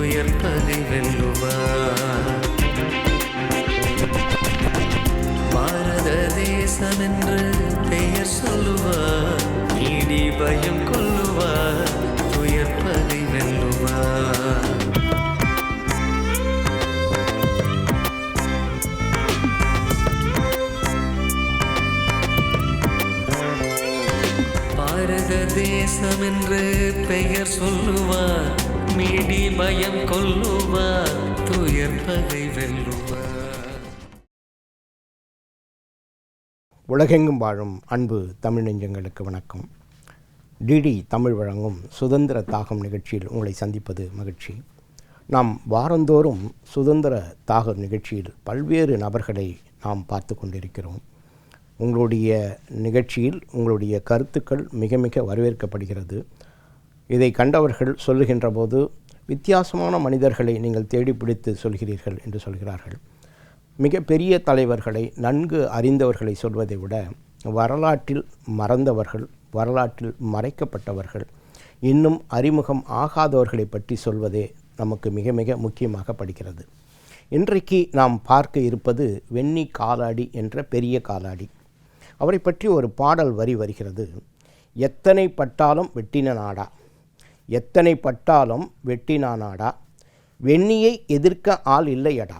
கொல்லுவார் வெல்லுவார் பாரத தேசம் என்று பெயர் சொல்லுவார் நீடி பயம் கொள்ளுவார் துயர் வெல்லுவார் பாரத தேசம் என்று பெயர் சொல்லுவார் மீடி பயம் கொல்லுவார் துயர் பகை வெல்லுவார். உலகெங்கும் வாழும் அன்பு தமிழ் நெஞ்சங்களுக்கு வணக்கம். டிடி தமிழ் வழங்கும் சுதந்திர தாகம் நிகழ்ச்சியில் உங்களை சந்திப்பது மகிழ்ச்சி. நாம் வாரந்தோறும் சுதந்திர தாகம் நிகழ்ச்சியில் பல்வேறு நபர்களை நாம் பார்த்து கொண்டிருக்கிறோம். உங்களுடைய நிகழ்ச்சியில் உங்களுடைய கருத்துக்கள் மிக மிக வரவேற்கப்படுகிறது. இதை கண்டவர்கள் சொல்லுகின்ற போது வித்தியாசமான மனிதர்களை நீங்கள் தேடி பிடித்து சொல்கிறீர்கள் என்று சொல்கிறார்கள். மிக பெரிய தலைவர்களை நன்கு அறிந்தவர்களை சொல்வதை விட வரலாற்றில் மறந்தவர்கள் வரலாற்றில் மறைக்கப்பட்டவர்கள் இன்னும் அறிமுகம் ஆகாதவர்களை பற்றி சொல்வதே நமக்கு மிக மிக முக்கியமாக படுகிறது. இன்றைக்கு நாம் பார்க்க இருப்பது வெண்ணி காலாடி என்ற பெரிய காலாடி. அவரை பற்றி ஒரு பாடல் வரி வருகிறது. எத்தனை பட்டாலும் வெட்டின நாடா. எத்தனை பட்டாலும் வெட்டினானாடா. வெண்ணியை எதிர்க்க ஆள் இல்லையடா.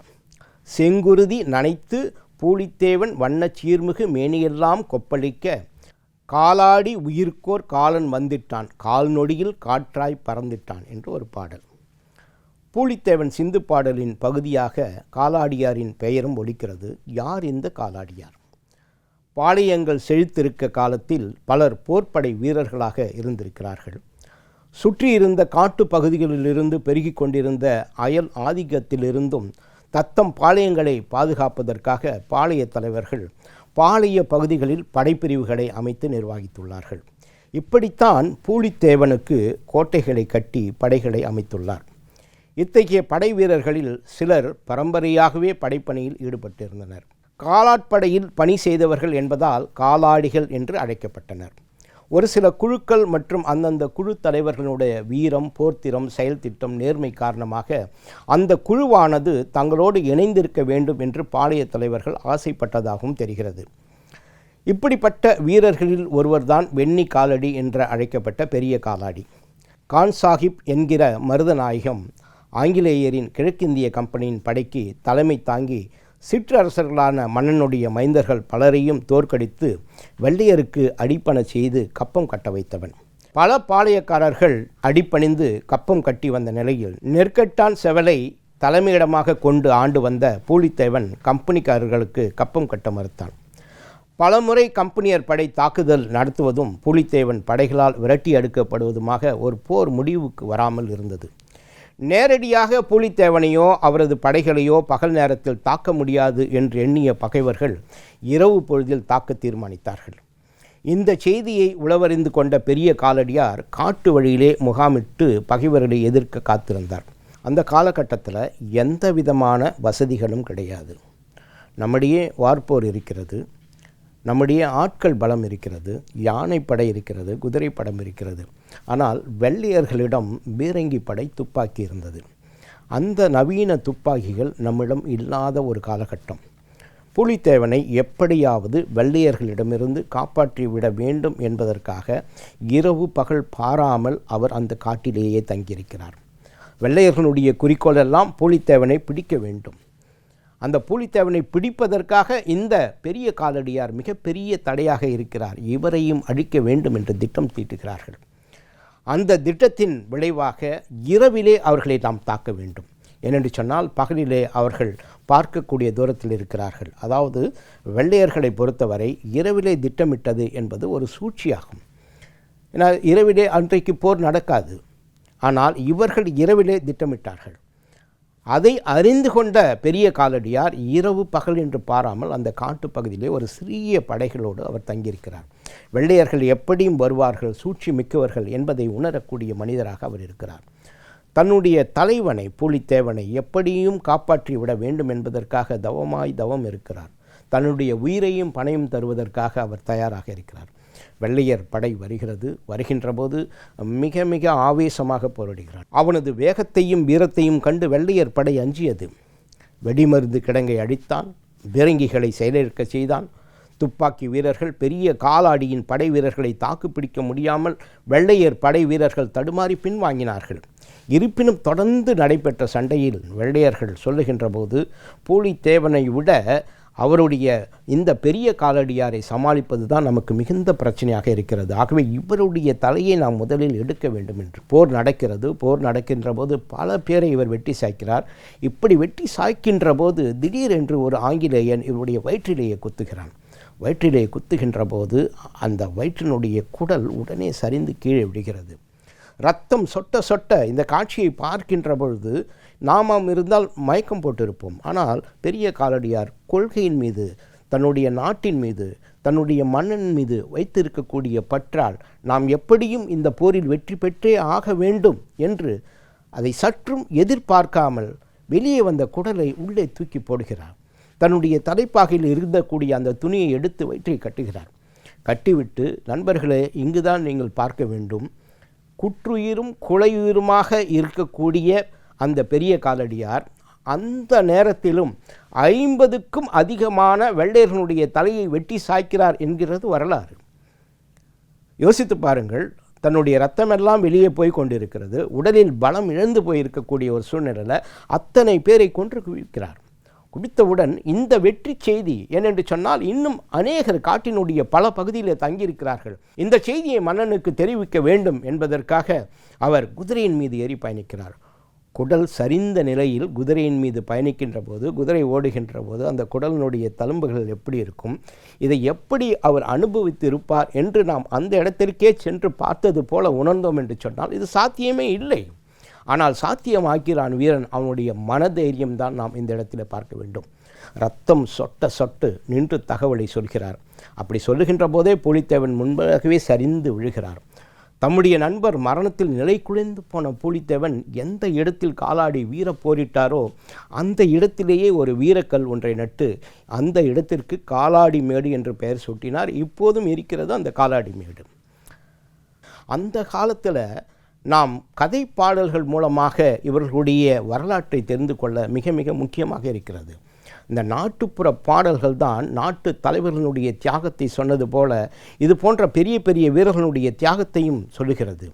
செங்குருதி நனைத்து பூலித்தேவன் வண்ணச் சீர்மிகு மேனியெல்லாம் கொப்பளிக்க காலாடி உயிர்க்கோர் காலன் வந்திட்டான். கால் நொடியில் காற்றாய் பறந்திட்டான் என்று ஒரு பாடல். பூலித்தேவன் சிந்து பாடலின் பகுதியாக காலாடியாரின் பெயரும் ஒலிக்கிறது. யார் இந்த காலாடியார்? பாளையங்கள் செழித்திருக்க காலத்தில் பலர் போர்ப்படை வீரர்களாக இருந்திருக்கிறார்கள். சுற்றியிருந்த காட்டு பகுதிகளிலிருந்து பெருகி கொண்டிருந்த அயல் ஆதிக்கத்திலிருந்தும் தத்தம் பாளையங்களை பாதுகாப்பதற்காக பாளைய தலைவர்கள் பாளைய பகுதிகளில் படைப்பிரிவுகளை அமைத்து நிர்வகித்துள்ளார்கள். இப்படித்தான் பூலித்தேவனுக்கு கோட்டைகளை கட்டி படைகளை அமைத்துள்ளார். இத்தகைய படை வீரர்களில் சிலர் பரம்பரையாகவே படைப்பணியில் ஈடுபட்டிருந்தனர். காலாட்படையில் பணி செய்தவர்கள் என்பதால் காலாடிகள் என்று அழைக்கப்பட்டனர். ஒரு சில குழுக்கள் மற்றும் அந்தந்த குழு தலைவர்களுடைய வீரம் போர்த்திரம் செயல் திட்டம் நேர்மை காரணமாக அந்த குழுவானது தங்களோடு இணைந்திருக்க வேண்டும் என்று பாளைய தலைவர்கள் ஆசைப்பட்டதாகவும் தெரிகிறது. இப்படிப்பட்ட வீரர்களில் ஒருவர்தான் வெண்ணி காலடி என்று அழைக்கப்பட்ட பெரிய காலாடி. கான் சாஹிப் என்கிற மருதநாயகம் ஆங்கிலேயரின் கிழக்கிந்திய கம்பெனியின் படைக்கு தலைமை தாங்கி சிற்றரசர்களான மன்னனுடைய மைந்தர்கள் பலரையும் தோற்கடித்து வெள்ளையருக்கு அடிப்பண செய்து கப்பம் கட்ட வைத்தவன். பல பாளையக்காரர்கள் அடிப்பணிந்து கப்பம் கட்டி வந்த நிலையில் நெற்கட்டான் செவலை தலைமையிடமாக கொண்டு ஆண்டு வந்த பூலித்தேவன் கம்பெனிக்காரர்களுக்கு கப்பம் கட்ட மறுத்தான். பலமுறை கம்பெனியர் படை தாக்குதல் நடத்துவதும் பூலித்தேவன் படைகளால் விரட்டி அடுக்கப்படுவதுமாக ஒரு போர் முடிவுக்கு வராமல் இருந்தது. நேரடியாக பூலித்தேவனையோ அவரது படைகளையோ பகல் நேரத்தில் தாக்க முடியாது என்று எண்ணிய பகைவர்கள் இரவு பொழுதில் தாக்க தீர்மானித்தார்கள். இந்த செய்தியை உளவறிந்து கொண்ட பெரிய காலடியார் காட்டு வழியிலே முகாமிட்டு பகைவர்களை எதிர்க்க காத்திருந்தார். அந்த காலகட்டத்தில் எந்த விதமான வசதிகளும் கிடையாது. நம்மிடையே வார்ப்போர் இருக்கிறது. நம்முடைய ஆட்கள் பலம் இருக்கிறது யானைப்படை இருக்கிறது குதிரைப்படம் இருக்கிறது. ஆனால் வெள்ளையர்களிடம் பீரங்கி படை துப்பாக்கி இருந்தது. அந்த நவீன துப்பாக்கிகள் நம்மிடம் இல்லாத ஒரு காலகட்டம். புலித்தேவனை எப்படியாவது வெள்ளையர்களிடமிருந்து காப்பாற்றி விட வேண்டும் என்பதற்காக இரவு பகல் பாராமல் அவர் அந்த காட்டிலேயே தங்கியிருக்கிறார். வெள்ளையர்களுடைய குறிக்கோளெல்லாம் புலித்தேவனை பிடிக்க வேண்டும். அந்த பூலித்தேவனை பிடிப்பதற்காக இந்த பெரிய காலடியார் மிகப்பெரிய தடையாக இருக்கிறார். இவரையும் அழிக்க வேண்டும் என்று திட்டம் தீட்டுகிறார்கள். அந்த திட்டத்தின் விளைவாக இரவிலே அவர்களை நாம் தாக்க வேண்டும். ஏனென்று சொன்னால் பகலிலே அவர்கள் பார்க்கக்கூடிய தூரத்தில் இருக்கிறார்கள். அதாவது வெள்ளையர்களை பொறுத்தவரை இரவிலே திட்டமிட்டது என்பது ஒரு சூழ்ச்சியாகும். ஏன்னா இரவிலே அன்றைக்கு போர் நடக்காது. ஆனால் இவர்கள் இரவிலே திட்டமிட்டார்கள். அதை அறிந்து கொண்ட பெரிய காலடியார் இரவு பகல் என்று பாராமல் அந்த காட்டுப் பகுதியிலே ஒரு சிறிய படைகளோடு அவர் தங்கியிருக்கிறார். வெள்ளையர்கள் எப்படியும் வருவார்கள் சூழ்ச்சி மிக்கவர்கள் என்பதை உணரக்கூடிய மனிதராக அவர் இருக்கிறார். தன்னுடைய தலைவனை புலித்தேவனை எப்படியும் காப்பாற்றி விட வேண்டும் என்பதற்காக தவமாய் தவம் இருக்கிறார். தன்னுடைய உயிரையும் பணையும் தருவதற்காக அவர் தயாராக இருக்கிறார். வெள்ளையர் படை வருகிறது வருகின்ற போது மிக மிக ஆவேசமாக போராடுகிறான் அவனது வேகத்தையும் வீரத்தையும் கண்டு வெள்ளையர் படை அஞ்சியது. வெடிமருந்து கிடங்கை அடித்தான் பீரங்கிகளை செயலிழக்க செய்தான். துப்பாக்கி வீரர்கள் பெரிய காலாடியின் படை வீரர்களை தாக்குப்பிடிக்க முடியாமல் வெள்ளையர் படை வீரர்கள் தடுமாறி பின்வாங்கினார்கள். இருப்பினும் தொடர்ந்து நடைபெற்ற சண்டையில் வெள்ளையர்கள் சொல்லுகின்ற போது பூலித்தேவனை விட அவருடைய இந்த பெரிய காலடியாரை சமாளிப்பது தான் நமக்கு மிகுந்த பிரச்சனையாக இருக்கிறது. ஆகவே இவருடைய தலையை நாம் முதலில் எடுக்க வேண்டும் என்று போர் நடக்கிறது. போர் நடக்கின்ற போது பல பேரை இவர் வெட்டி சாய்க்கிறார். இப்படி வெட்டி சாய்க்கின்ற போது திடீரென்று ஒரு ஆங்கிலேயன் இவருடைய வயிற்றிலேயே குத்துகிறான். வயிற்றிலே குத்துகின்ற போது அந்த வயிற்றினுடைய குடல் உடனே சரிந்து கீழே விடுகிறது ரத்தம் சொட்ட சொட்ட இந்த காட்சியை பார்க்கின்ற பொழுது நாமாம் இருந்தால் மயக்கம் போட்டிருப்போம். ஆனால் பெரிய காலடியார் கொள்கையின் மீது தன்னுடைய நாட்டின் மீது தன்னுடைய மன்னன் மீது வைத்திருக்கக்கூடிய பற்றால் நாம் எப்படியும் இந்த போரில் வெற்றி பெற்றே ஆக வேண்டும் என்று அதை சற்றும் எதிர்பார்க்காமல் வெளியே வந்த குடலை உள்ளே தூக்கி போடுகிறார். தன்னுடைய தலைப்பாகையில் இருந்தக்கூடிய அந்த துணியை எடுத்து வயிற்றை கட்டுகிறார். கட்டிவிட்டு நண்பர்களே இங்குதான் நீங்கள் பார்க்க வேண்டும். குற்றுயிரும் குலையுயிருமாக இருக்கக்கூடிய அந்த பெரிய காலடியார் அந்த நேரத்திலும் ஐம்பதுக்கும் அதிகமான வெள்ளையர்களுடைய தலையை வெட்டி சாய்க்கிறார் என்கிறது வரலாறு. யோசித்து பாருங்கள் தன்னுடைய ரத்தமெல்லாம் வெளியே போய் கொண்டிருக்கிறது. உடலில் பலம் இழந்து போயிருக்கக்கூடிய ஒரு சூழ்நிலையில் அத்தனை பேரை கொன்று குவிக்கிறார். குவித்தவுடன் இந்த வெற்றி செய்தி ஏனென்று சொன்னால் இன்னும் அநேகர் காட்டினுடைய பல பகுதியில் தங்கியிருக்கிறார்கள். இந்த செய்தியை மன்னனுக்கு தெரிவிக்க வேண்டும் என்பதற்காக அவர் குதிரையின் மீது ஏறி பயணிக்கிறார். குடல் சரிந்த நிலையில் குதிரையின் மீது பயணிக்கின்ற போது குதிரை ஓடுகின்ற போது அந்த குடலினுடைய தழும்புகள் எப்படி இருக்கும் இதை எப்படி அவர் அனுபவித்து இருப்பார் என்று நாம் அந்த இடத்திற்கே சென்று பார்த்தது போல உணர்ந்தோம் என்று சொன்னால் இது சாத்தியமே இல்லை. ஆனால் சாத்தியமாக்கிறான் வீரன் அவனுடைய மனதைரியம் தான் நாம் இந்த இடத்துல பார்க்க வேண்டும். ரத்தம் சொட்ட சொட்டு நின்று தகவலை சொல்கிறார். அப்படி சொல்லுகின்ற போதே புலித்தேவன் முன்பாகவே சரிந்து விழுகிறார். தம்முடைய நண்பர் மரணத்தில் நிலை குலைந்து போன பூலித்தேவன் எந்த இடத்தில் காலாடி வீர போரிட்டாரோ அந்த இடத்திலேயே ஒரு வீரக்கல் ஒன்றை நட்டு அந்த இடத்திற்கு காலாடி மேடு என்று பெயர் சூட்டினார். இப்போதும் இருக்கிறது அந்த காலாடி மேடு. அந்த காலத்தில் நாம் கதை பாடல்கள் மூலமாக இவர்களுடைய வரலாற்றை தெரிந்து கொள்ள மிக மிக முக்கியமாக இருக்கிறது. இந்த நாட்டுப்புற பாடல்கள் தான் நாட்டு தலைவர்களுடைய தியாகத்தை சொன்னது போல இது போன்ற பெரிய பெரிய வீரர்களுடைய தியாகத்தையும் சொல்லுகிறது.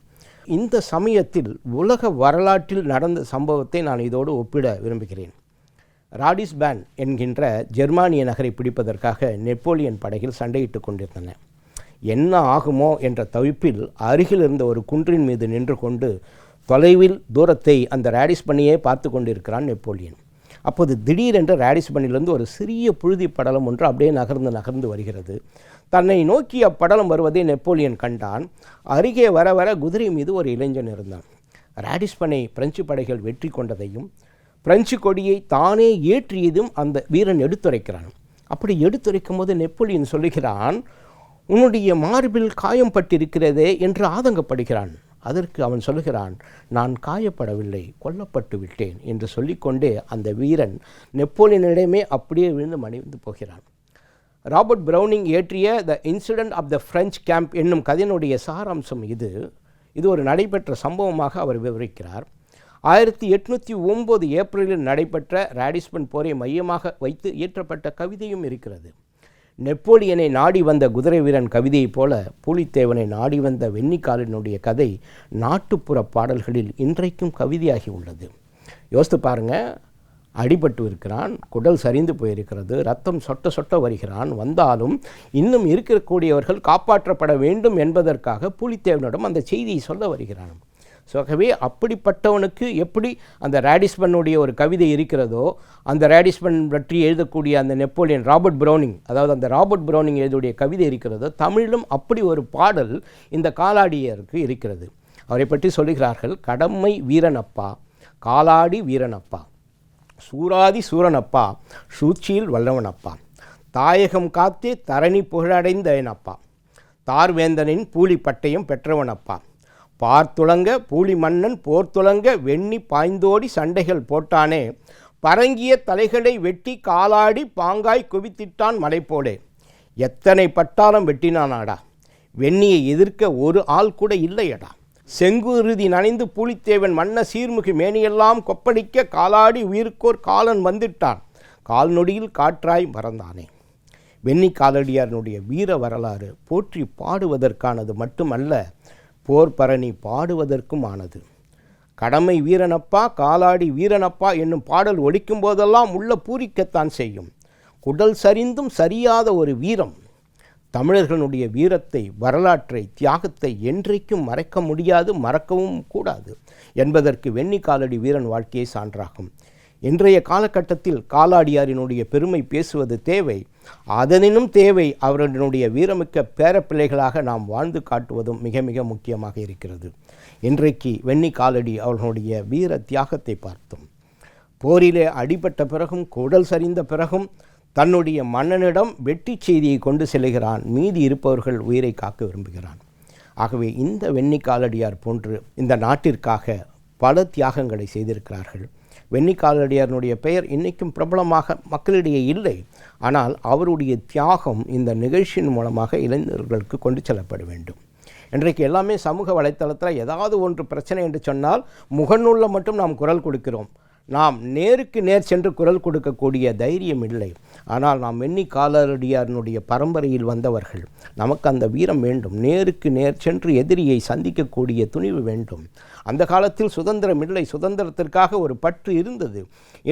இந்த சமயத்தில் உலக வரலாற்றில் நடந்த சம்பவத்தை நான் இதோடு ஒப்பிட விரும்புகிறேன். ராடிஸ்பேன் என்கின்ற ஜெர்மானிய நகரை பிடிப்பதற்காக நெப்போலியன் படைகள் சண்டையிட்டு கொண்டிருந்தன. என்ன ஆகுமோ என்ற தவிப்பில் அருகில் இருந்த ஒரு குன்றின் மீது நின்று கொண்டு தொலைவில் தூரத்தை அந்த ரேடிஸ் பண்ணியே பார்த்து கொண்டிருக்கிறான் நெப்போலியன். அப்போது திடீரென்று ரேடிஸ் பண்ணிலிருந்து ஒரு சிறிய புழுதி படலம் ஒன்று அப்படியே நகர்ந்து நகர்ந்து வருகிறது. தன்னை நோக்கி அப்படலம் வருவதை நெப்போலியன் கண்டான். அருகே வர வர குதிரை மீது ஒரு இளைஞன் இருந்தான். ரேடிஸ் பண்ணை பிரெஞ்சு படைகள் வெற்றி கொண்டதையும் பிரெஞ்சு கொடியை தானே ஏற்றியதும் அந்த வீரன் எடுத்துரைக்கிறான். அப்படி எடுத்துரைக்கும் போது நெப்போலியன் சொல்லுகிறான் உன்னுடைய மார்பில் காயம் பட்டிருக்கிறதே என்று ஆதங்கப்படுகிறான். அதற்கு அவன் சொல்லுகிறான் நான் காயப்படவில்லை கொல்லப்பட்டு விட்டேன் என்று சொல்லிக்கொண்டே அந்த வீரன் நெப்போலியனிடமே அப்படியே விழுந்து மணிந்து போகிறான். ராபர்ட் ப்ரௌனிங் இயற்றிய the incident of the French camp என்னும் கதையினுடைய சாராம்சம் இது. இது ஒரு நடைபெற்ற சம்பவமாக அவர் விவரிக்கிறார். ஆயிரத்தி எட்நூற்றி ஒம்பது ஏப்ரலில் நடைபெற்ற ராடிஸ்பன் போரை மையமாக வைத்து இயற்றப்பட்ட கவிதையும் இருக்கிறது. நெப்போலியனை நாடி வந்த குதிரை வீரன் கவிதையைப் போல பூலித்தேவனை நாடி வந்த வெண்ணிக்காலினுடைய கதை நாட்டுப்புற பாடல்களில் இன்றைக்கும் கவிதையாகி உள்ளது. யோசித்து பாருங்க. அடிபட்டு இருக்கிறான் குடல் சரிந்து போயிருக்கிறது ரத்தம் சொட்ட சொட்ட வருகிறான் வந்தாலும் இன்னும் இருக்கக்கூடியவர்கள் காப்பாற்றப்பட வேண்டும் என்பதற்காக பூலித்தேவனிடம் அந்த செய்தியை சொல்ல வருகிறான். ஸோ ஆகவே அப்படிப்பட்டவனுக்கு எப்படி அந்த ரேடிஸ்மனுடைய ஒரு கவிதை இருக்கிறதோ அந்த ரேடிஸ்மன் பற்றி எழுதக்கூடிய அந்த நெப்போலியன் ராபர்ட் ப்ரௌனிங் அதாவது அந்த ராபர்ட் ப்ரௌனிங் எழுதக்கூடிய கவிதை இருக்கிறதோ தமிழிலும் அப்படி ஒரு பாடல் இந்த காலாடியருக்கு இருக்கிறது. அவரை பற்றி சொல்லுகிறார்கள் கடமை வீரனப்பா காலாடி வீரனப்பா சூராதி சூரனப்பா சூழ்ச்சியில் வல்லவனப்பா தாயகம் காத்தே தரணி புகழடைந்தேனப்பா தார்வேந்தனின் பூலி பட்டயம் பெற்றவனப்பா பார்த்துளங்க பூலி மன்னன் போர்த்துளங்க வெண்ணி பாய்ந்தோடி சண்டைகள் போட்டானே. பரங்கிய தலைகளை வெட்டி காலாடி பாங்காய் குவித்திட்டான் மலை எத்தனை பட்டாளம் வெட்டினானாடா? வெண்ணியை எதிர்க்க ஒரு ஆள் கூட இல்லையடா. செங்குருதி நனைந்து பூலித்தேவன் மன்ன சீர்மிகு மேனியெல்லாம் கொப்பளிக்க காலாடி உயிருக்கோர் காலன் வந்துட்டான். கால்நொடியில் காற்றாய் மறந்தானே. வெண்ணி காலடியாரனுடைய வீர வரலாறு போற்றி பாடுவதற்கானது மட்டுமல்ல போர் பரணி பாடுவதற்கும் ஆனது கடமை வீரனப்பா காலாடி வீரனப்பா என்னும் பாடல் ஒழிக்கும் போதெல்லாம் உள்ள பூரிக்கத்தான் செய்யும். குடல் சரிந்தும் சரியாத ஒரு வீரம். தமிழர்களுடைய வீரத்தை வரலாற்றை தியாகத்தை என்றைக்கும் மறைக்க முடியாது மறக்கவும் கூடாது என்பதற்கு வெண்ணி காலடி வீரன் வாழ்க்கையை சான்றாகும். இன்றைய காலகட்டத்தில் காலாடியாரினுடைய பெருமை பேசுவது தேவை. அதனினும் தேவை அவர்களுடைய வீரமிக்க பேரப்பிள்ளைகளாக நாம் வாழ்ந்து காட்டுவதும் மிக மிக முக்கியமாக இருக்கிறது. இன்றைக்கு வெண்ணி காலடி அவர்களுடைய வீர தியாகத்தை பார்த்தோம். போரிலே அடிபட்ட பிறகும் குடல் சரிந்த பிறகும் தன்னுடைய மன்னனிடம் வெட்டி செய்தியை கொண்டு செல்கிறான். மீதி இருப்பவர்கள் உயிரை காக்க விரும்புகிறான். ஆகவே இந்த வெண்ணி காலடியார் போன்று இந்த நாட்டிற்காக பல தியாகங்களை செய்திருக்கிறார்கள். வெண்ணி காலடியாரனுடைய பெயர் இன்றைக்கும் பிரபலமாக மக்களிடையே இல்லை. ஆனால் அவருடைய தியாகம் இந்த நிகழ்ச்சியின் மூலமாக இளைஞர்களுக்கு கொண்டு செல்லப்பட வேண்டும். இன்றைக்கு எல்லாமே சமூக வலைத்தளத்தில் ஏதாவது ஒன்று பிரச்சனை என்று சொன்னால் முகநூலில் மட்டும் நாம் குரல் கொடுக்கிறோம். நாம் நேருக்கு நேர் சென்று குரல் கொடுக்கக்கூடிய தைரியம் இல்லை. ஆனால் நாம் வெண்ணி காலரடியாரனுடைய பரம்பரையில் வந்தவர்கள் நமக்கு அந்த வீரம் வேண்டும். நேருக்கு நேர் சென்று எதிரியை சந்திக்கக்கூடிய துணிவு வேண்டும். அந்த காலத்தில் சுதந்திரம் இல்லை சுதந்திரத்திற்காக ஒரு பற்று இருந்தது.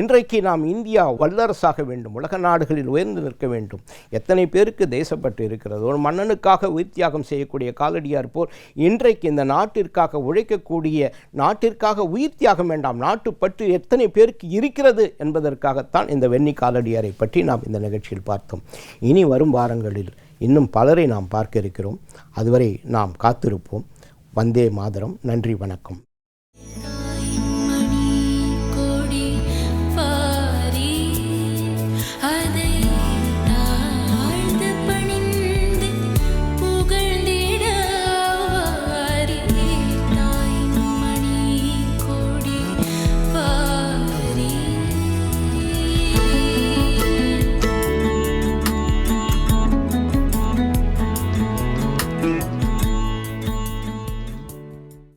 இன்றைக்கு நாம் இந்தியா வல்லரசாக வேண்டும் உலக நாடுகளில் உயர்ந்து நிற்க வேண்டும். எத்தனை பேருக்கு தேசப்பட்டு இருக்கிறது? ஒரு மன்னனுக்காக உயிர் தியாகம் செய்யக்கூடிய காலடியார் போல் இன்றைக்கு இந்த நாட்டிற்காக உழைக்கக்கூடிய நாட்டிற்காக உயிர் தியாகம் வேண்டாம் நாட்டு பற்று எத்தனை பேருக்கு இருக்கிறது என்பதற்காகத்தான் இந்த வெண்ணி காலடியாரை பற்றி நாம் இந்த நிகழ்ச்சியில் பார்த்தோம். இனி வரும் வாரங்களில் இன்னும் பலரை நாம் பார்க்க இருக்கிறோம். அதுவரை நாம் காத்திருப்போம். வந்தே மாதரம். நன்றி வணக்கம். அதை